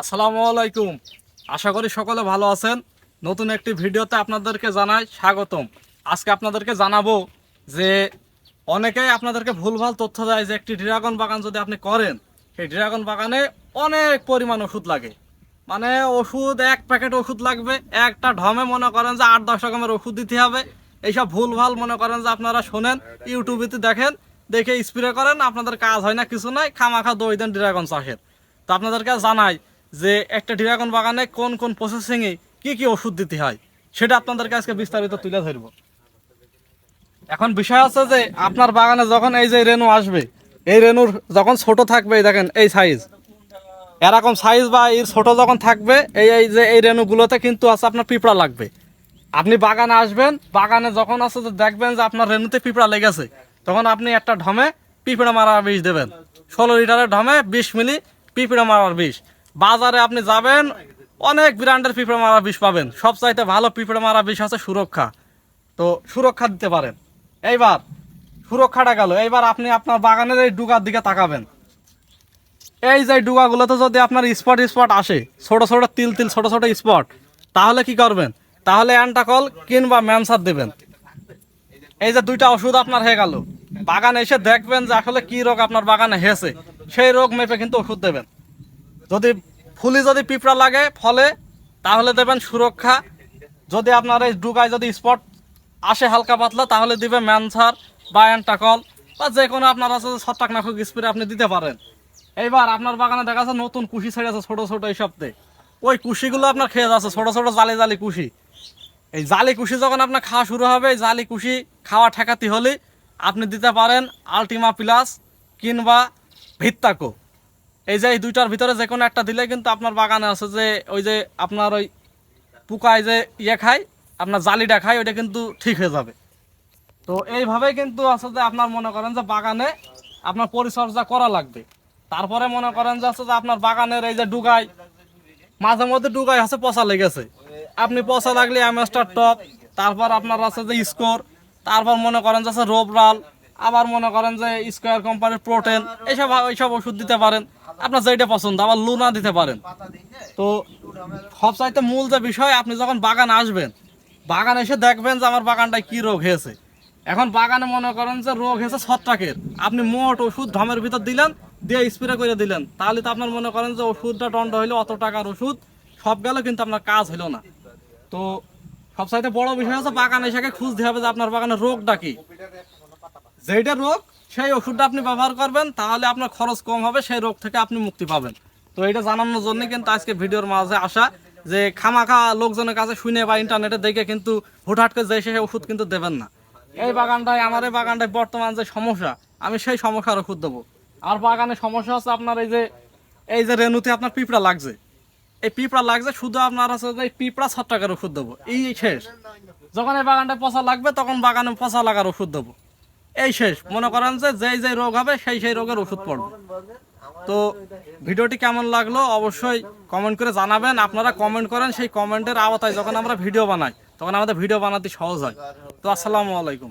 আসসালামু আলাইকুম। আশা করি সকলে ভালো আছেন। নতুন একটি ভিডিওতে আপনাদেরকে জানাই স্বাগতম। আজকে আপনাদেরকে জানাব যে অনেকেই আপনাদেরকে ভুলভাল তথ্য দেয় যে একটি ড্রাগন বাগান যদি আপনি করেন, সেই ড্রাগন বাগানে অনেক পরিমাণ ওষুধ লাগে। মানে ওষুধ, এক প্যাকেট ওষুধ লাগবে, একটা ঢমে মনে করেন যে আট দশ রকমের ওষুধ দিতে হবে। এইসব ভুলভাল মনে করেন যে আপনারা শোনেন, ইউটিউবেতে দেখেন, দেখে স্প্রে করেন, আপনাদের কাজ হয় না, কিছু নাই, খামাখা দই দেন ড্রাগন চাষের। তো আপনাদেরকে জানাই যে একটা ড্রাগন বাগানে কোন কোন প্রসেসিংয়ে কি কি ওষুধ দিতে হয়, সেটা আপনাদেরকে আজকে বিস্তারিত তুলে ধরব। এখন বিষয় আছে যে, আপনার বাগানে যখন এই যে রেনু আসবে, এই রেনুর যখন ছোট থাকবে দেখেন, এই সাইজ এরকম সাইজ বা এর ছোট যখন থাকবে, এই এই যে এই রেনুগুলোতে কিন্তু আছে আপনার পিঁপড়া লাগবে। আপনি বাগানে আসবেন, বাগানে যখন আছে দেখবেন যে আপনার রেনুতে পিঁপড়া লেগেছে, তখন আপনি একটা ঢমে পিঁপড়া মারার বিষ দেবেন। ষোলো লিটারের ঢমে বিশ মিলি পিঁপড়া মারার বিষ। বাজারে আপনি যাবেন, অনেক ব্র্যান্ডের পিঁপড়া মারা বিষ পাবেন। সবচাইতে ভালো পিঁপড়া মারা বিষ আছে সুরক্ষা। তো সুরক্ষা দিতে পারেন। এইবার, সুরক্ষাটা গেল। এইবার আপনি আপনার বাগানের এই ডুগার দিকে তাকাবেন। এই যে ডুগাগুলোতে যদি আপনার স্পট স্পট আসে, ছোট ছোট তিল তিল, ছোট ছোট স্পট তাহলে কি করবেন? তাহলে অ্যান্টাকল কিংবা ম্যানসার দেবেন। এই যে দুইটা ওষুধ আপনার হয়ে গেল। বাগানে এসে দেখবেন যে আসলে কি রোগ আপনার বাগানে হয়েছে। সেই রোগ মেপে কিন্তু ওষুধ দেবেন। যদি ফুলি যদি পিঁপড়া লাগে ফলে, তাহলে দেবেন সুরক্ষা। যদি আপনার এই ডুগায় যদি স্পট আসে হালকা পাতলা, তাহলে দিবে ম্যানসার বা অ্যান্টাকল বা যে কোনো আপনার আছে ছত্রাকনাশক স্প্রে আপনি দিতে পারেন। এইবার আপনার বাগানে দেখা যাচ্ছে নতুন কুশি ছেড়ে আছে ছোটো ছোট এই সপ্তাহে। ওই কুশিগুলো আপনার খেয়ে যাচ্ছে, ছোটো ছোটো জালি জালি কুশি। এই জালি কুশি যখন আপনার খাওয়া শুরু হবে, এই জালি কুশি খাওয়া ঠেকাতে হলে আপনি দিতে পারেন আলটিমা প্লাস কিংবা ভিত্তাকো। এই যে দুইটার ভিতরে যে কোনো একটা দিলে কিন্তু আপনার বাগানে আছে যে ওই যে আপনার ওই পোকায় যে ইয়ে খায়, আপনার জালিটা খায়, ওইটা কিন্তু ঠিক হয়ে যাবে। তো এইভাবে কিন্তু যে আপনার মনে করেন যে বাগানে আপনার পরিচর্যা করা লাগবে। তারপরে মনে করেন যে যে আপনার বাগানের এই যে ডুগাই মাঝে মধ্যে ডুগাই আছে পচা লেগেছে। আপনি পচা লাগলে অ্যামেস্টার টপ তারপর আপনার আছে যে স্কোর, তারপর মনে করেন যে আছে রোবরাল, আবার মনে করেন যে স্কোয়ার কোম্পানির প্রোটেন এইসব এইসব ওষুধ দিতে পারেন। আপনার যেটা পছন্দ, আবার লুনা দিতে পারেন। তো সবচাইতে মূল যে বিষয়, আপনি যখন বাগান আসবেন, বাগান এসে দেখবেন যে আমার বাগানটায় কি রোগ হয়েছে। এখন বাগানে মনে করেন যে রোগ হয়েছে ছত্রাকের। আপনি মোট ওষুধ ঢমের ভিতর দিলেন, দিয়ে স্প্রে করে দিলেন। তাহলে তো আপনার মনে করেন যে ওষুধটা দণ্ড হইল, অত টাকার ওষুধ, সব গেল, কিন্তু আপনার কাজ হইল না। তো সবচাইতে বড় বিষয় হচ্ছে বাগান এসে খুঁজতে হবে যে আপনার বাগানের রোগটা কি। যেইটা রোগ সেই ওষুধটা আপনি ব্যবহার করবেন, তাহলে আপনার খরচ কম হবে, সেই রোগ থেকে আপনি মুক্তি পাবেন। তো এটা জানানোর জন্য কিন্তু আজকে ভিডিওর মাঝে আসা যে খামাখা লোকজনের কাছে শুনে বা ইন্টারনেটে দেখে কিন্তু হুটহাট করে যে সেই ওষুধ কিন্তু দেবেন না। এই বাগানটায়, আমার এই বাগানটায় বর্তমান যে সমস্যা, আমি সেই সমস্যার ওষুধ দেবো। আর বাগানে সমস্যা হচ্ছে আপনার এই যে এই যে রেনুতে আপনার পিঁপড়া লাগছে। এই পিঁপড়া লাগছে, শুধু আপনার আছে যে পিঁপড়া ছ টাকার ওষুধ দেবো। এই শেষ। যখন এই বাগানটায় পচা লাগবে, তখন বাগানে পচা লাগার ওষুধ দেবো। এই শেষ। মনে করেন যে যেই যেই রোগ হবে, সেই সেই রোগের ওষুধ পড়বে। তো ভিডিওটি কেমন লাগল অবশ্যই কমেন্ট করে জানাবেন। আপনারা কমেন্ট করেন, সেই কমেন্টের আওতায় যখন আমরা ভিডিও বানাই, তখন আমাদের ভিডিও বানাতে সহজ হয়। তো আসসালামু আলাইকুম।